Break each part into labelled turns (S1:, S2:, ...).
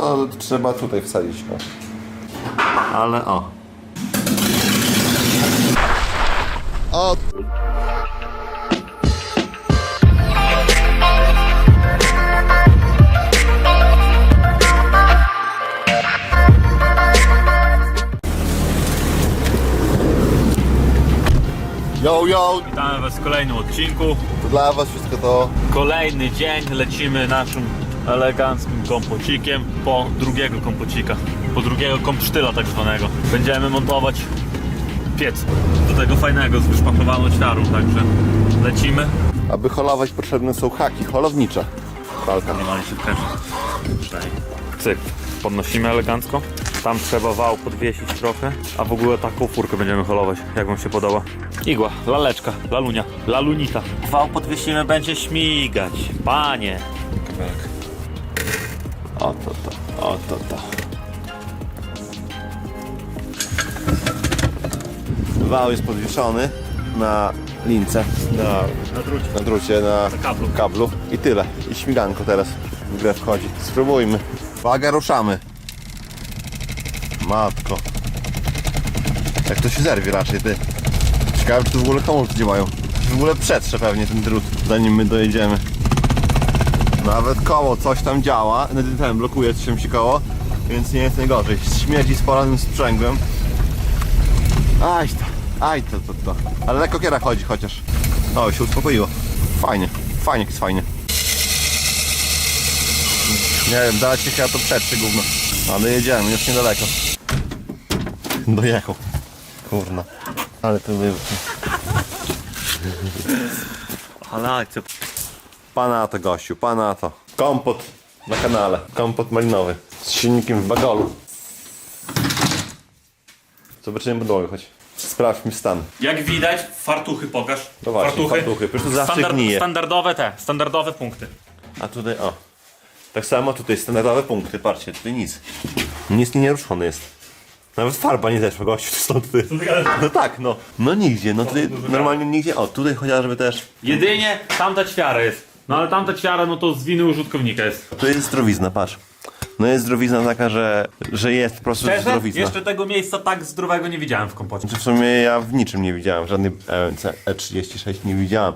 S1: to trzeba tutaj wsadzić. O. Ale o. O! Yo, yo!
S2: Witamy Was w kolejnym odcinku.
S1: To dla was wszystko to
S2: Kolejny dzień, lecimy naszym eleganckim kompocikiem po drugiego kompocika. Po drugiego kompsztyla tak zwanego. Będziemy montować piec do tego fajnego z wyszpachlowaną ćwiarą, także lecimy.
S1: Aby holować potrzebne są haki holownicze. Walka.
S2: Nie ma się. Przynajmniej. Cyk, podnosimy elegancko. Tam trzeba wał podwiesić trochę, a w ogóle taką furkę będziemy holować, jak wam się podoba. Igła, laleczka, lalunia, lalunita. Wał podwiesimy, będzie śmigać. Panie. Kabelek.
S1: O to to, o to to. Wał jest podwieszony na lince, na,
S2: Na drucie.
S1: na drucie, na,
S2: Na kablu.
S1: kablu i tyle. I śmiganko teraz w grę wchodzi. Spróbujmy. Uwaga, ruszamy. Matko. Jak to się zerwie raczej, ty. Ciekawe, czy tu w ogóle hamulce działają. W ogóle przetrze pewnie ten drut, zanim my dojedziemy. Nawet koło coś tam działa, ten, blokuje się się koło, więc nie jest najgorzej. Śmierdzi spalonym sprzęgłem. Aj to, aj to, to, to. Ale lekko kiera chodzi chociaż. O, się uspokoiło. Fajnie, fajnie, jest fajnie. Nie wiem, dać się chyba to przetrze gówno. Ale jedziemy, już niedaleko. Dojechał. Kurna. Ale to był...
S2: Ale akcja.
S1: Pana to gościu, pana to. Kompot na kanale. Kompot malinowy. Z silnikiem w bagolu. Zobaczymy podłogę choć. Sprawdźmy stan.
S2: Jak widać, fartuchy pokaż.
S1: No właśnie, fartuchy. Przecież to zawsze gnije.
S2: Standardowe te, standardowe punkty.
S1: A tutaj, o. Tak samo tutaj standardowe punkty, patrzcie, tutaj nic. Nic nie nieruszony jest. Nawet farba nie zeszła, gościu, stąd ty. No tak, no. No nigdzie, no tutaj normalnie nigdzie. O, tutaj chociażby też.
S2: Jedynie tamta ćwiara jest. No ale tamta ćwiara, no to z winy użytkownika jest.
S1: Tu jest zdrowizna, patrz. No jest zdrowizna taka, że, że jest po prostu
S2: Szczerze,
S1: zdrowizna.
S2: jeszcze tego miejsca tak zdrowego nie widziałem w kompocie.
S1: Znaczy w sumie ja w niczym nie widziałem, w żadnej EMC E36 nie widziałem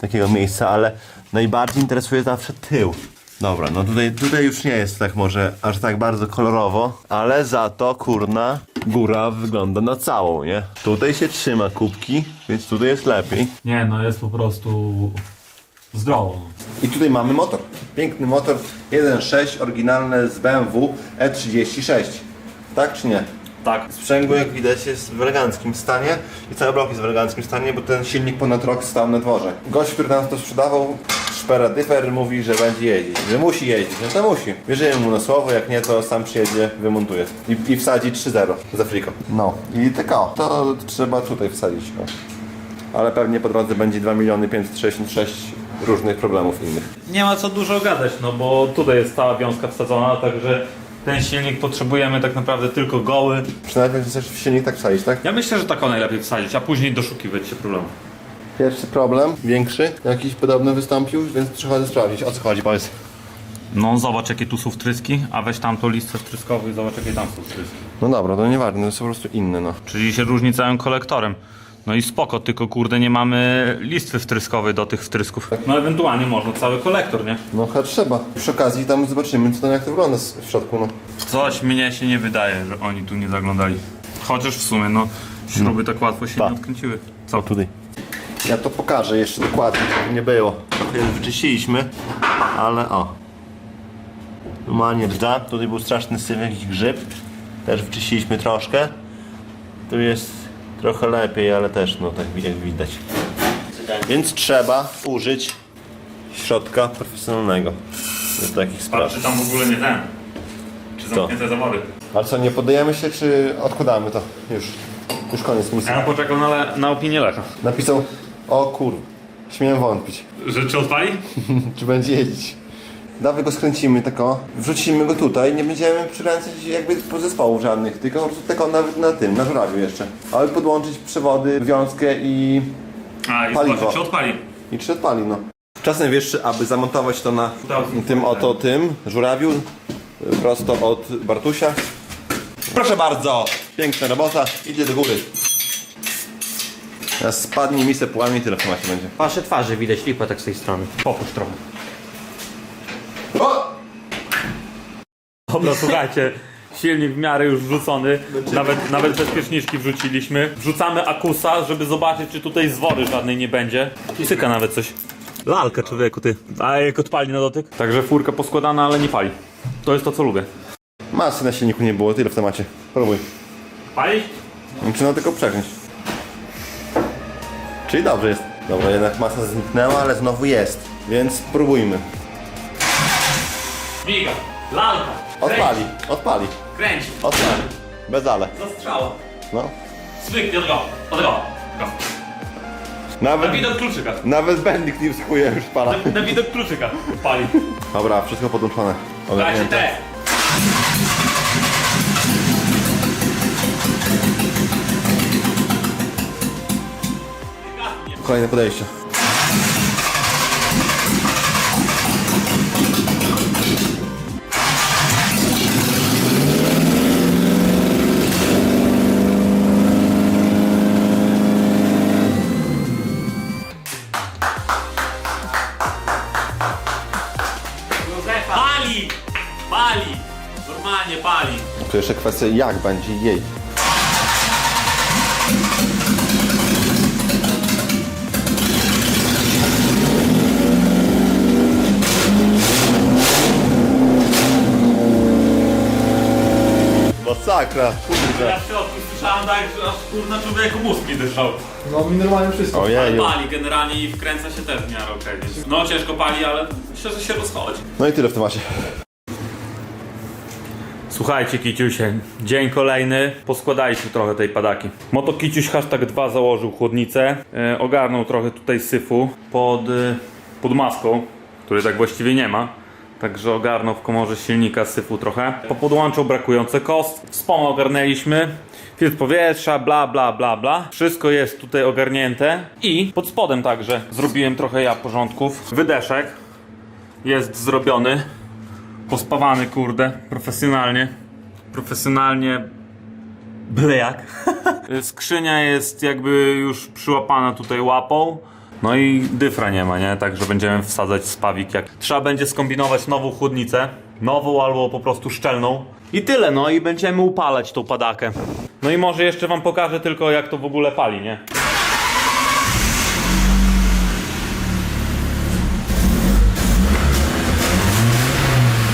S1: takiego miejsca, ale najbardziej interesuje zawsze tył. Dobra, no tutaj, tutaj już nie jest tak może aż tak bardzo kolorowo, ale za to kurna góra wygląda na całą, nie? Tutaj się trzyma kubki, więc tutaj jest lepiej.
S2: Nie, no jest po prostu zdrowo.
S1: I tutaj mamy motor. Piękny motor 1.6 oryginalny z BMW E36. Tak czy nie?
S2: Tak.
S1: Sprzęgło jak widać jest w eleganckim stanie i cały blok jest w eleganckim stanie, bo ten silnik ponad rok stał na dworze. Gość, który nam to sprzedawał, Szpera Dyfer mówi, że będzie jeździć, że musi jeździć, no to musi. Wierzymy mu na słowo, jak nie to sam przyjedzie, wymontuje i, i wsadzi 3-0 za friko. No i tylko, to trzeba tutaj wsadzić. O. Ale pewnie po drodze będzie 2 miliony 566 różnych problemów innych.
S2: Nie ma co dużo gadać, no bo tutaj jest cała wiązka wsadzona, także ten silnik potrzebujemy tak naprawdę tylko goły.
S1: Przynajmniej chcesz w silnik tak wsadzić, tak?
S2: Ja myślę, że taką najlepiej wsadzić, a później doszukiwać się problemu.
S1: Pierwszy problem, większy, jakiś podobny wystąpił, więc przychodzę sprawdzić, o co chodzi, powiedz.
S2: No zobacz jakie tu są wtryski, a weź tamtą listę wtryskową i zobacz jakie tam są wtryski.
S1: No dobra, to nieważne, to jest po prostu inne, no.
S2: Czyli się różni całym kolektorem. No i spoko, tylko kurde nie mamy listwy wtryskowej do tych wtrysków. No ewentualnie można cały kolektor, nie?
S1: No chyba trzeba. Przy okazji tam zobaczymy, co tam jak to wygląda w środku, no.
S2: Coś mnie się nie wydaje, że oni tu nie zaglądali. Chociaż w sumie, no, śruby tak łatwo się nie odkręciły. Co?
S1: Tutaj. Ja to pokażę jeszcze dokładnie, żeby nie było. Trochę wyczyściliśmy, ale o. Normalnie rdza, tutaj był straszny syf, jakiś grzyb. Też wyczyściliśmy troszkę. Tu jest trochę lepiej, ale też, no tak jak widać. Więc trzeba użyć środka profesjonalnego do takich spraw.
S2: Czy tam w ogóle nie ten? Czy zamknięte zawody?
S1: Ale co, nie poddajemy się, czy odkładamy to? Już. Już koniec misji.
S2: Ja poczekał na, na opinię Lecha.
S1: Napisał, o kur... Śmiem wątpić.
S2: Że czy odpali?
S1: czy będzie jeździć. Dawaj go skręcimy tako, wrzucimy go tutaj, nie będziemy przykręcać jakby zespołów żadnych, tylko po prostu tylko na, na tym, na żurawiu jeszcze. Ale podłączyć przewody, wiązkę i,
S2: A, i
S1: Paliwo.
S2: zobaczyć czy odpali.
S1: i czy odpali, no. Czas najwyższy, aby zamontować to na tym oto tym żurawiu. y, prosto od Bartusia. Proszę bardzo, piękna robota, idzie do góry. Teraz spadnie mi se płami i tyle w temacie będzie.
S3: Wasze twarze widać, lipa tak z tej strony.
S2: Popuść trochę.
S1: O!
S2: Dobra, słuchajcie. Silnik w miarę już wrzucony, nawet, nawet bezpieczniczki wrzuciliśmy. Wrzucamy akusa, żeby zobaczyć, czy tutaj zwory żadnej nie będzie. Syka nawet coś. Lalka człowieku, ty. A jak odpali na dotyk? Także furka poskładana, ale nie pali. To jest to, co lubię.
S1: Masy na silniku nie było, tyle w temacie. Próbuj.
S2: Pali?
S1: Trzeba tylko przekręć. Czyli dobrze jest. Dobra, jednak masa zniknęła, ale znowu jest. Więc spróbujmy.
S2: Miga. Lalka.
S1: Odpali, odpali,
S2: Kręci.
S1: odpali. Bez ale.
S2: Zastrzała.
S1: No.
S2: Zwykle, od go. Od go. Go.
S1: Nawet,
S2: Na widok kluczyka.
S1: nawet bending nie wskakuje już pala.
S2: Na, na widok kluczyka. Pali.
S1: Dobra, wszystko podłączone.
S2: Dajcie te.
S1: Kolejne podejście. Tu jeszcze kwestia jak będzie jej. Masakra, kurde.
S2: Ja w środku słyszałem tak, że aż kurna człowieku mózg mi dyszał.
S4: No mi normalnie wszystko.
S1: Ojeju.
S2: Pali generalnie i wkręca się też w miarę okej. No ciężko pali, ale myślę, że się rozchodzi.
S1: No i tyle w temacie.
S2: Słuchajcie Kiciusie, dzień kolejny, poskładaliśmy trochę tej padaki. Moto Kiciuś hashtag 2 założył chłodnicę, e, ogarnął trochę tutaj syfu pod, e, pod maską, której tak właściwie nie ma. Także ogarnął w komorze silnika syfu trochę. Popodłączył brakujące kost. Wspomą ogarnęliśmy. Filtr powietrza, bla bla bla bla. Wszystko jest tutaj ogarnięte. I pod spodem także zrobiłem trochę ja porządków. Wydeszek jest zrobiony pospawany, kurde, profesjonalnie. Profesjonalnie. Byle jak. Skrzynia jest jakby już przyłapana tutaj łapą. No i dyfra nie ma, nie? Także będziemy wsadzać spawik jak. Trzeba będzie skombinować nową chłodnicę. Nową albo po prostu szczelną. I tyle, no i będziemy upalać tą padakę. No i może jeszcze wam pokażę tylko jak to w ogóle pali, nie?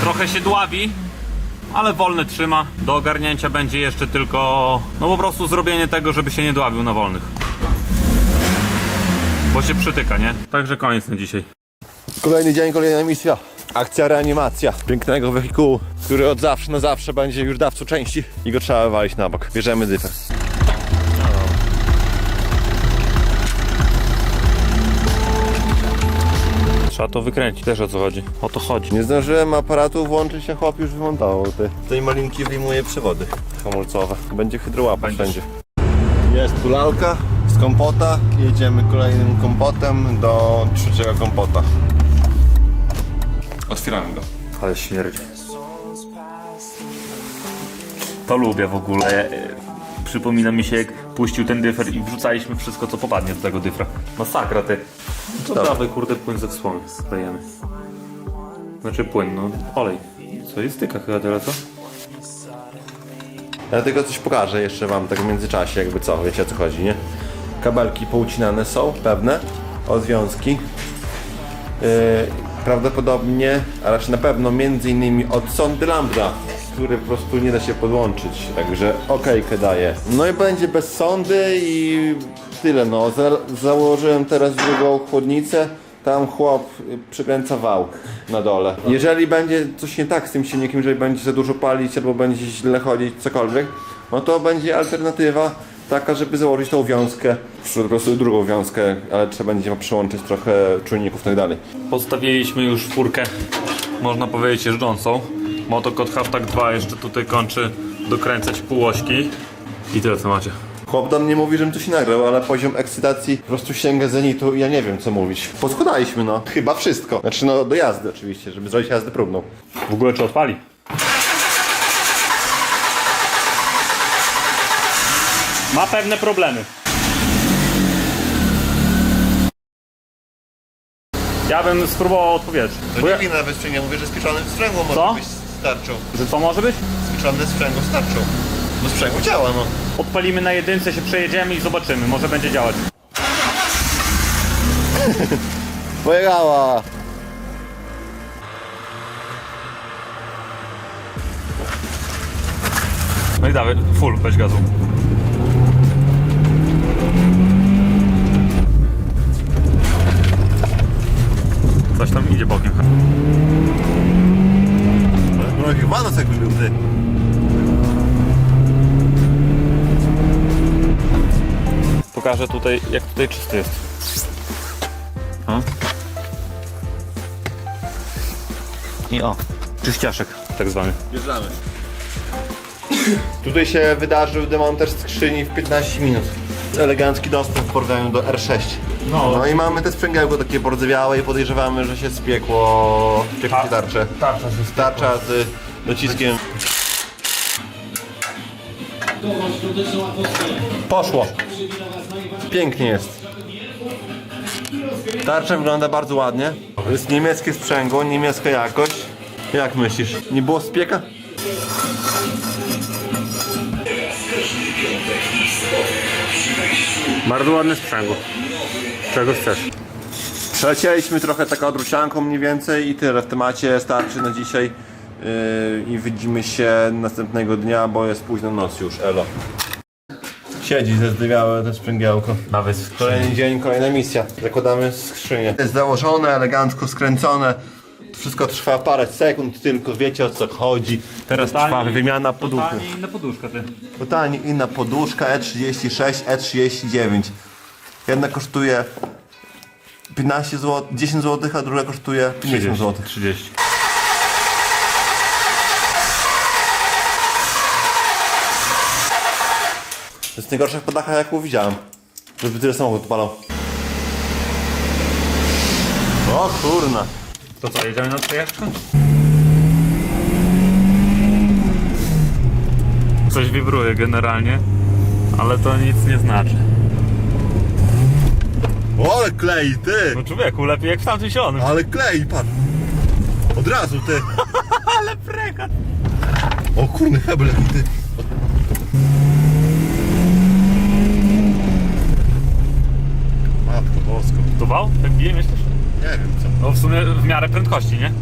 S2: Trochę się dławi, ale wolny trzyma. Do ogarnięcia będzie jeszcze tylko, no po prostu zrobienie tego, żeby się nie dławił na wolnych. Bo się przytyka, nie? Także koniec na dzisiaj.
S1: Kolejny dzień, kolejna misja. Akcja reanimacja pięknego wehikułu, który od zawsze na zawsze będzie już dawcą części i go trzeba wywalić na bok. Bierzemy dyfę.
S2: Trzeba to wykręcić, też o co chodzi. O to chodzi.
S1: Nie zdążyłem aparatu włączyć, a chłop już wymontował te. Z tej malinki wyjmuje przewody hamulcowe. Będzie hydrołapa wszędzie. Jest tu lalka z kompota. Jedziemy kolejnym kompotem do trzeciego kompota. Otwieramy go.
S2: Ale śmierdzi. To lubię w ogóle. E, Przypomina mi się jak puścił ten dyfer i wrzucaliśmy wszystko co popadnie do tego dyfra. Masakra ty. To
S1: Dobra.
S2: dawaj kurde płyn ze wspomnień. Dajemy. Znaczy płyn, no olej. Co jest tyka chyba teraz, co?
S1: Ja tylko coś pokażę jeszcze wam tak w międzyczasie, jakby co, wiecie o co chodzi, nie? Kabelki poucinane są, pewne, odwiązki. Yy, prawdopodobnie, a raczej na pewno między innymi od sondy lambda, który po prostu nie da się podłączyć, także okejkę daje. No i będzie bez sondy i tyle no, Za, założyłem teraz drugą chłodnicę, tam chłop przykręca wał na dole. Jeżeli będzie coś nie tak z tym silnikiem, jeżeli będzie za dużo palić albo będzie źle chodzić, cokolwiek, no to będzie alternatywa taka, żeby założyć tą wiązkę, po prostu drugą wiązkę, ale trzeba będzie przyłączyć trochę czujników i tak dalej.
S2: Postawiliśmy już furkę, można powiedzieć jeżdżącą. Motokot hashtag 2 jeszcze tutaj kończy dokręcać półośki. I tyle co macie.
S1: Chłop do mnie mówi, żebym coś nagrał, ale poziom ekscytacji po prostu sięga zenitu i ja nie wiem co mówić. Poskładaliśmy no, chyba wszystko. Znaczy no do jazdy oczywiście, żeby zrobić jazdę próbną.
S2: W ogóle czy odpali? Ma pewne problemy. Ja bym spróbował odpowiedzieć. To Bo nie ja,
S1: wina nawet, czy nie mówię, że spieczony w może być starczą.
S2: że co może być?
S1: Spieczony z sprzęgło starczą. Bo sprzęgło działa, no.
S2: Odpalimy na jedynce, się przejedziemy i zobaczymy. Może będzie działać.
S1: Pojechała!
S2: No i dawaj, full, weź gazu. Pokażę tutaj, jak tutaj czysty jest. O. I o, czyściaszek tak zwany.
S1: Bierzemy. Tutaj się wydarzył demontaż skrzyni w 15 minut. Elegancki dostęp w porównaniu do R6.
S2: No.
S1: No i mamy te sprzęgiełko takie pordzewiałe i podejrzewamy, że się spiekło, spiekło się tarcze.
S2: Tarcza się
S1: Tarcza z dociskiem. Poszło. Pięknie jest. Tarcza wygląda bardzo ładnie. To jest niemieckie sprzęgło, niemiecka jakość. Jak myślisz? Nie było spieka?
S2: Bardzo ładny sprzęgło. Czego chcesz?
S1: Przelecieliśmy trochę taką odrucianką mniej więcej i tyle w temacie starczy na dzisiaj. Yy, I widzimy się następnego dnia, bo jest późna noc już, elo. Siedzi zezdywiałe to sprzęgiełko.
S2: Nawet w
S1: Kolejny dzień, kolejna misja. Zakładamy skrzynię. Jest założone, elegancko skręcone. Wszystko trwa parę sekund tylko, wiecie o co chodzi. Teraz trwa wymiana poduchy.
S2: inna poduszka ty.
S1: Totalnie inna poduszka E E36, E39. Jedna kosztuje 15 zł, 10 zł, a druga kosztuje 50 zł.
S2: 30.
S1: To jest najgorsza podacha jaką widziałem. Żeby tyle samochód odpalał. O kurna.
S2: To co, jedziemy na przejażdżkę? Coś wibruje generalnie, ale to nic nie znaczy.
S1: O, ale klei, ty!
S2: No człowieku, lepiej jak w tamtym zielonym.
S1: Ale klei, patrz. Od razu, ty.
S2: Ale prekat.
S1: O kurny hebel jaki ty. Bosko.
S2: To wał? Tak bije, myślisz?
S1: Nie wiem co.
S2: No w sumie w miarę prędkości, nie?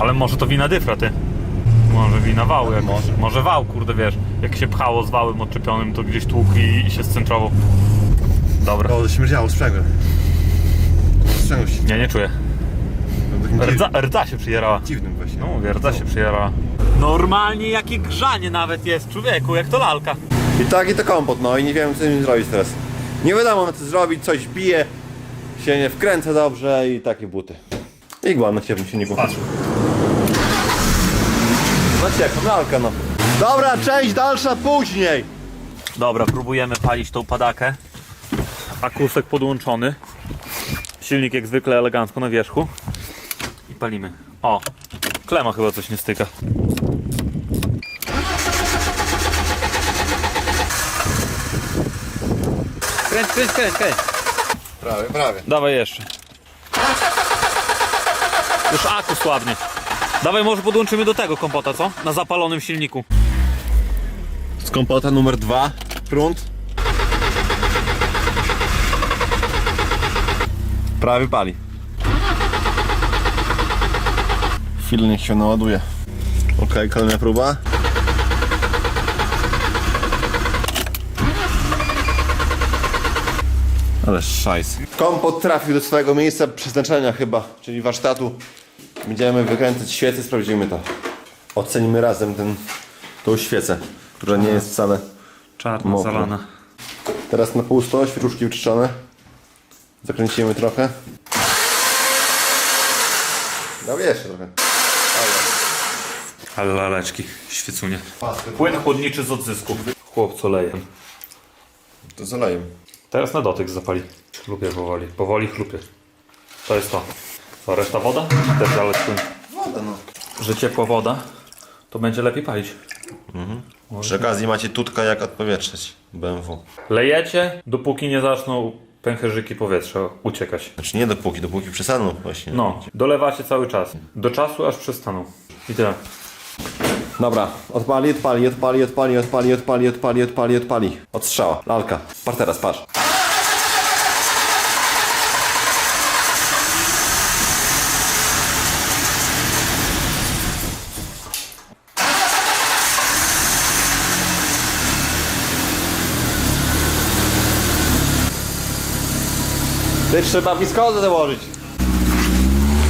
S2: Ale może to wina dyfra, ty. Może wina wału jakoś.
S1: Może.
S2: Może wał, kurde, wiesz. Jak się pchało z wałem odczepionym, to gdzieś tłukł i, i się scentrował. Dobra.
S1: O, śmierdziało sprzęgłem. Sprzęgło się.
S2: Nie, nie czuję.
S1: No, takim dziw-
S2: Rdza, rdza się przyjerała.
S1: dziwnym właśnie.
S2: No mówię, rdza się przyjerała. Normalnie jakie grzanie nawet jest, człowieku, jak to lalka.
S1: I tak i to kompot, no i nie wiem co z nim zrobić teraz. Nie wiadomo co zrobić, coś bije, się nie wkręca dobrze i takie buty. Igła na ciepłym silniku.
S2: Patrz.
S1: Na ciepłą lalka no. Dobra, część dalsza później.
S2: Dobra, próbujemy palić tą padakę. Akusek podłączony. Silnik jak zwykle elegancko na wierzchu. I palimy. O, klema chyba coś nie styka.
S3: Kręć, kręć, kręć, kręć.
S1: Prawie, prawie.
S2: Dawaj jeszcze. Już aku słabnie. Dawaj może podłączymy do tego kompota, co? Na zapalonym silniku.
S1: Z kompota numer dwa, prąd. Prawie pali. Chwilę niech się naładuje. Ok, kolejna próba. Ale szajs. Kompot trafił do swojego miejsca przeznaczenia chyba, czyli warsztatu. Będziemy wykręcać świecę, sprawdzimy to. Ocenimy razem ten, tą świecę, która nie jest wcale
S2: Czarna,
S1: Mokro.
S2: zalana.
S1: Teraz na pusto, świeczuszki wyczyszczone. Zakręcimy trochę. Dał jeszcze trochę.
S2: Ale laleczki, świecunie. Płyn chłodniczy z odzysku. Chłopco leje.
S1: To zaleję.
S2: Teraz na dotyk zapali. Chlupie powoli. Powoli chlupie. To jest to. Co, reszta woda? Też zaleć płyn.
S1: Woda no.
S2: Że ciepła woda, to będzie lepiej palić.
S1: Przy okazji macie tutka jak odpowietrzeć BMW.
S2: Lejecie, dopóki nie zaczną pęcherzyki powietrza uciekać.
S1: Znaczy nie dopóki, dopóki przesadną właśnie.
S2: No, dolewacie cały czas. Do czasu, aż przestaną. I tyle.
S1: Dobra, odpali, odpali, odpali, odpali, odpali, odpali, odpali, odpali, odpali. Odstrzała, lalka. Par teraz, patrz. Ty trzeba wiskozę założyć.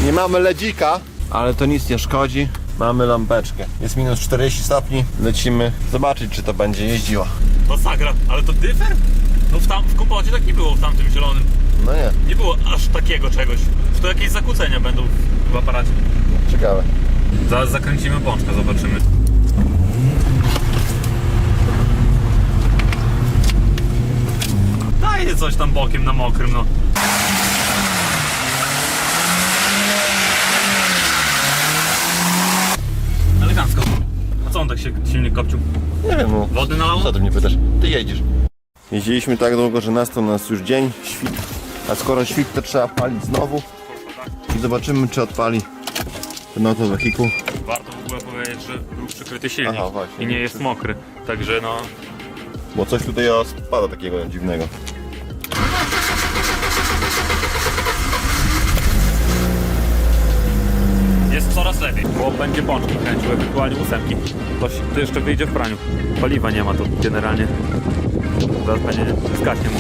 S1: Nie mamy ledzika, ale to nic nie szkodzi. Mamy lampeczkę. Jest minus 40 stopni. Lecimy zobaczyć, czy to będzie jeździła.
S2: Masakra, ale to dyfer? No w, tam, w kompocie tak nie było w tamtym zielonym.
S1: No nie,
S2: Nie było aż takiego czegoś. Czy to jakieś zakłócenia będą w aparacie?
S1: ciekawe.
S2: Zaraz zakręcimy pączkę, zobaczymy. Daje coś tam bokiem na mokrym, no. Elegancko. A co on tak się silnie kopcił?
S1: Nie wiem, no.
S2: Wody nalało?
S1: Co ty mnie pytasz? Ty jedziesz. Jeździliśmy tak długo, że nastał nas już dzień, świt. A skoro świt, to trzeba palić znowu. I zobaczymy, czy odpali ten oto wehikuł.
S2: Warto w ogóle powiedzieć, że był przykryty silnik
S1: Aha, właśnie.
S2: i nie jest mokry. Także no,
S1: Bo coś tutaj spada takiego dziwnego.
S2: Jest coraz lepiej. Bo będzie pączki kręcił, ewentualnie ósemki. To, jeszcze wyjdzie w praniu. Paliwa nie ma, to generalnie zaraz będzie zgaśnie mu.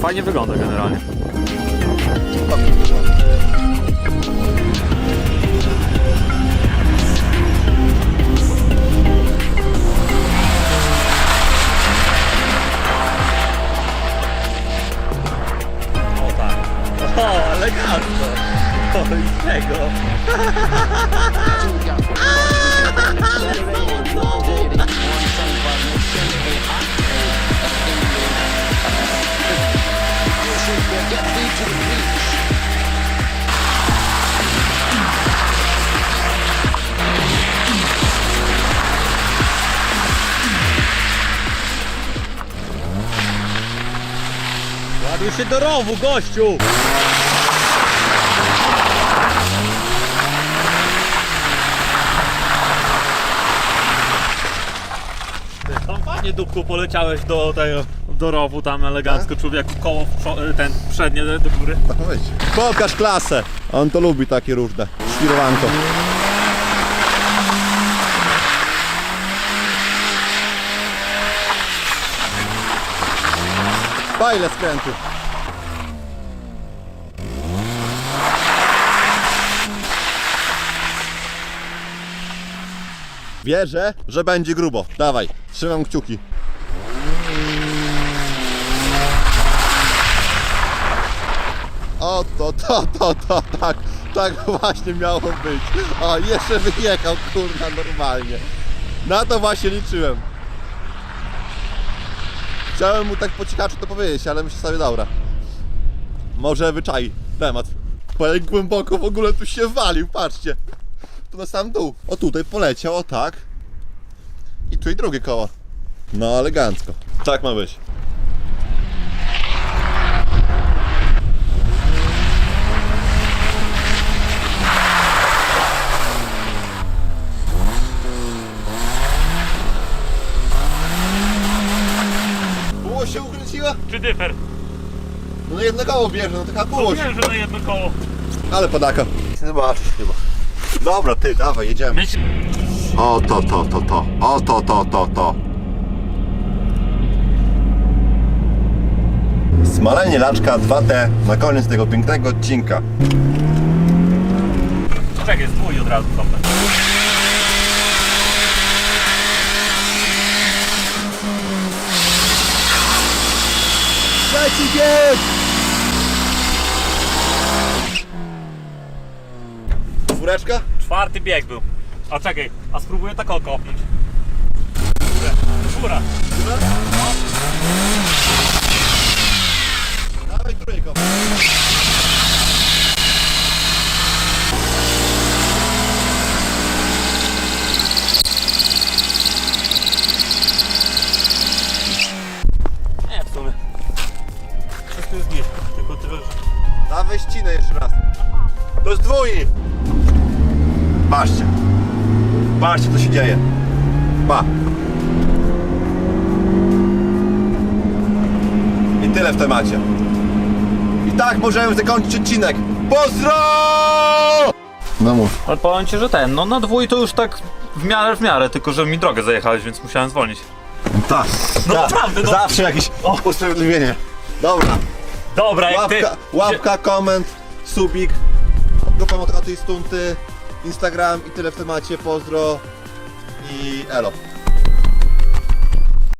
S2: Fajnie wygląda generalnie. O tak. Elegancko. O, i tego.
S3: Ładuj się do rowu, gościu!
S2: Tam fajnie dupku poleciałeś do tego, do rowu tam elegancko, człowieku koło w przo- ten przednie do do góry.
S1: Pokaż klasę! On to lubi takie różne. Świrowanko. Bajle skrętu. Wierzę, że będzie grubo. Dawaj, trzymam kciuki. O, to, to, to, to, tak, tak właśnie miało być. O, jeszcze wyjechał, kurwa, normalnie. Na to właśnie liczyłem. Chciałem mu tak po cichaczu to powiedzieć, ale myślę sobie, dobra. Może wyczai temat. Bo jak głęboko w ogóle tu się walił, patrzcie. Tu na sam dół. O tutaj poleciał, o tak. I tu i drugie koło. No, elegancko. Tak ma być. Było się ukręciła?
S2: Czy dyfer?
S1: No jedno koło bierze, no taka było się.
S2: Wiem, że na jedno koło.
S1: Ale podaka. Zobaczysz chyba. Dobra, ty, dawaj, jedziemy.
S2: Myśl...
S1: O to, to, to, to. O to, to, to, to. Smalenie laczka 2T na koniec tego pięknego odcinka.
S2: Czekaj, jest twój od razu kopę.
S1: Trzeci bieg!
S2: Czwarty bieg był. A czekaj, a spróbuję tak oko kopnąć. Góra.
S1: Dawaj trójką.
S2: Nie, w sumie. Wszystko jest git, tylko tyle, że...
S1: Dawaj ścinę jeszcze raz. To jest dwój! Patrzcie. Patrzcie co się dzieje. Pa. I tyle w temacie. I tak możemy zakończyć odcinek. Pozdro! No mów.
S2: Ale powiem ci, że ten, no na dwój to już tak w miarę w miarę, tylko że mi drogę zajechałeś, więc musiałem zwolnić.
S1: Tak.
S2: No
S1: tak.
S2: naprawdę, no.
S1: Zawsze jakieś usprawiedliwienie. Dobra.
S2: Dobra, jak ty...
S1: Łapka, łapka, koment, subik. Grupa Motokaty i Stunty. Instagram i tyle w temacie. Pozdro. I elo.